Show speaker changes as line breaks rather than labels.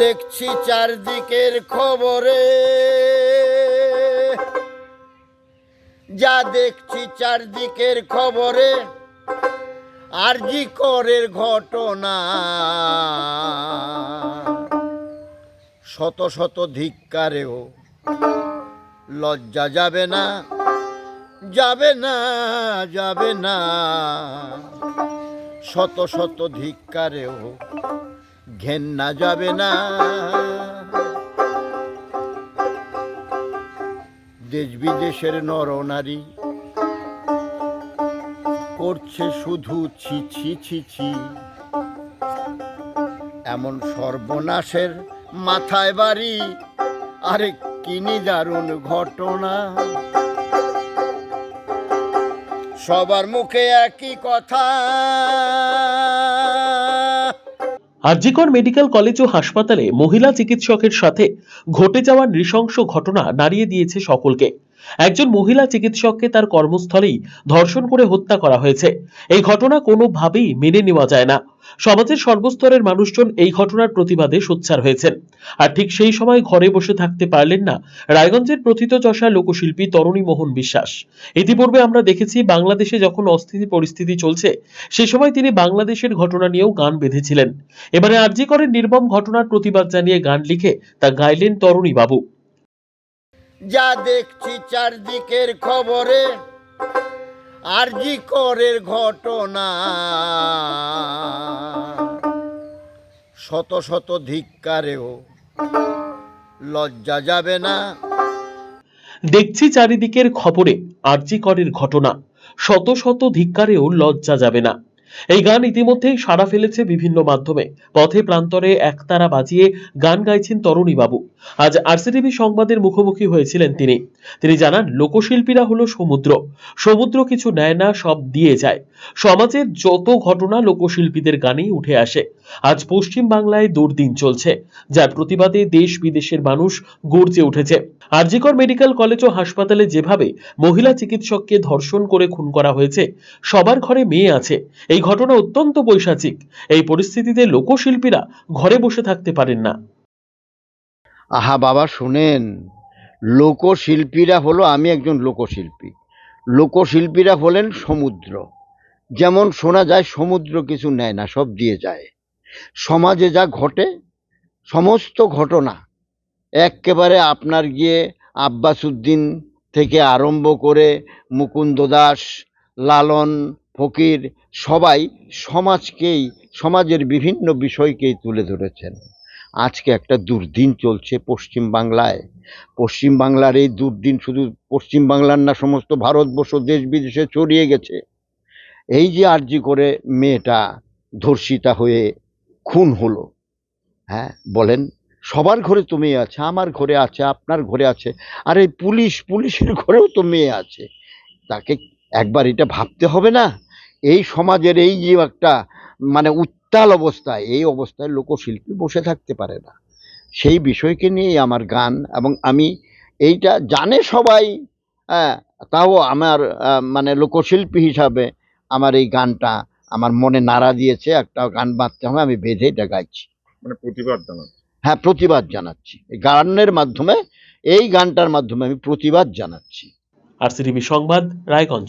দেখছি চারদিকের খবরে। যা দেখছি চারদিকের খবরে আর জি করের ঘটনা। শত শত ধিক্কারেও লজ্জা যাবে না যাবে না যাবে না। শত শত ধিক্কারেও ঘেন্না যাবে না। দেশ বিদেশের নরনারী করছে শুধু ছি ছি ছি ছি। এমন সর্বনাশের মাথায় বাড়ি, আরে কিনি দারুণ ঘটনা। সবার মুখে একই কথা।
আরজিকর মেডিকেল কলেজ ও হাসপাতালে মহিলা চিকিৎসকের সাথে ঘটে যাওয়া নৃশংস ঘটনা নাড়িয়ে দিয়েছে সকলকে। একজন মহিলা চিকিৎসককে তার কর্মস্থলেই ধর্ষণ করে হত্যা করা হয়েছে। এই ঘটনা কোনোভাবেই মেনে নেওয়া যায় না। সমাজের সর্বস্তরের মানুষজন এই ঘটনার প্রতিবাদে সোচ্চার হয়েছেন। আর ঠিক সেই সময় ঘরে বসে থাকতে পারলেন না রায়গঞ্জের প্রথিতযশা লোকশিল্পী তরুণী মোহন বিশ্বাস। ইতিপূর্বে আমরা দেখেছি, বাংলাদেশে যখন অস্থিতি পরিস্থিতি চলছে, সে সময় তিনি বাংলাদেশের ঘটনা নিয়েও গান বেঁধেছিলেন। এবারে আর আরজি করের নির্মম ঘটনার প্রতিবাদ জানিয়ে গান লিখে তা গাইলেন তরুণী বাবু।
যা দেখছি চারদিকের খবরে আর জি করের ঘটনা। শত শত ধিক্কারেও লজ্জা যাবে না।
দেখছি চারিদিকের খবরে আরজি করের ঘটনা। শত শত ধিক্কারেও লজ্জা যাবে না। এই গান ইতিমধ্যেই সাড়া ফেলেছে বিভিন্ন মাধ্যমে। পথে প্রান্তরে একতারা বাজিয়ে গান গাইছেন তরুণী বাবু। আজ আরসিটিভি সংবাদের মুখোমুখি হয়েছিলেন তিনি। তিনি জানান, লোকশিল্পীরা হলো সমুদ্র। সমুদ্র কিছু নেয় না, সব দিয়ে যায়। সমাজের যত ঘটনা লোকশিল্পীদের গানেই উঠে আসে। আজ পশ্চিম বাংলায় দুর্দিন চলছে। যার প্রতিবাদে দেশ বিদেশের মানুষ গর্জে উঠেছে। আরজিকর মেডিকেল কলেজ ও হাসপাতালে যেভাবে মহিলা চিকিৎসককে ধর্ষণ করে খুন করা হয়েছে, সবার ঘরে মেয়ে আছে। এই ঘটনা অত্যন্ত বৈশাচিক। এই পরিস্থিতিতে লোকশিল্পীরা ঘরে বসে থাকতে পারেন না।
আহা বাবা, শুনেন। লোকশিল্পীরা হলো আমি একজন লোকশিল্পী। লোকশিল্পীরা হলেন সমুদ্র। যেমন শোনা যায়, সমুদ্র কিছু নেয় না, সব দিয়ে যায়। সমাজে যা ঘটে, সমস্ত ঘটনা এক্কেবারে আপনার গিয়ে আব্বাসুদ্দিন থেকে আরম্ভ করে মুকুন্দ দাস, লালন, ফকির সবাই সমাজকেই, সমাজের বিভিন্ন বিষয়কেই তুলে ধরেছেন। আজকে একটা দুর্দিন চলছে পশ্চিম বাংলায়। পশ্চিম বাংলার এই দুর্দিন শুধু পশ্চিম বাংলার না, সমস্ত ভারতবর্ষ, দেশ বিদেশে ছড়িয়ে গেছে। এই যে আর্জি করে মেয়েটা ধর্ষিতা হয়ে খুন হলো হ্যাঁ বলেন সবার ঘরে তো মেয়ে আছে, আমার ঘরে আছে, আপনার ঘরে আছে, আর এই পুলিশ, পুলিশের ঘরেও তো মেয়ে আছে। তাকে একবার এটা ভাবতে হবে না, এই সমাজের এই যে একটা মানে উত্তাল অবস্থায় এই অবস্থায় লোকশিল্পী বসে থাকতে পারে না। সেই বিষয়কে নিয়েই আমার গান, এবং আমি এইটা জানে সবাই হ্যাঁ তাও আমার মানে লোকশিল্পী হিসাবে আমার এই গানটা আমার মনে নাড়া দিয়েছে, একটা গান বাঁধতে হবে, আমি বেঁধে এটা গাইছি।
মানে প্রতিবাদ জানাচ্ছে।
হ্যাঁ প্রতিবাদ জানাচ্ছি। গানের মাধ্যমে, এই গানটার মাধ্যমে আমি প্রতিবাদ জানাচ্ছি।
আর সিটিভি সংবাদ, রায়গঞ্জ।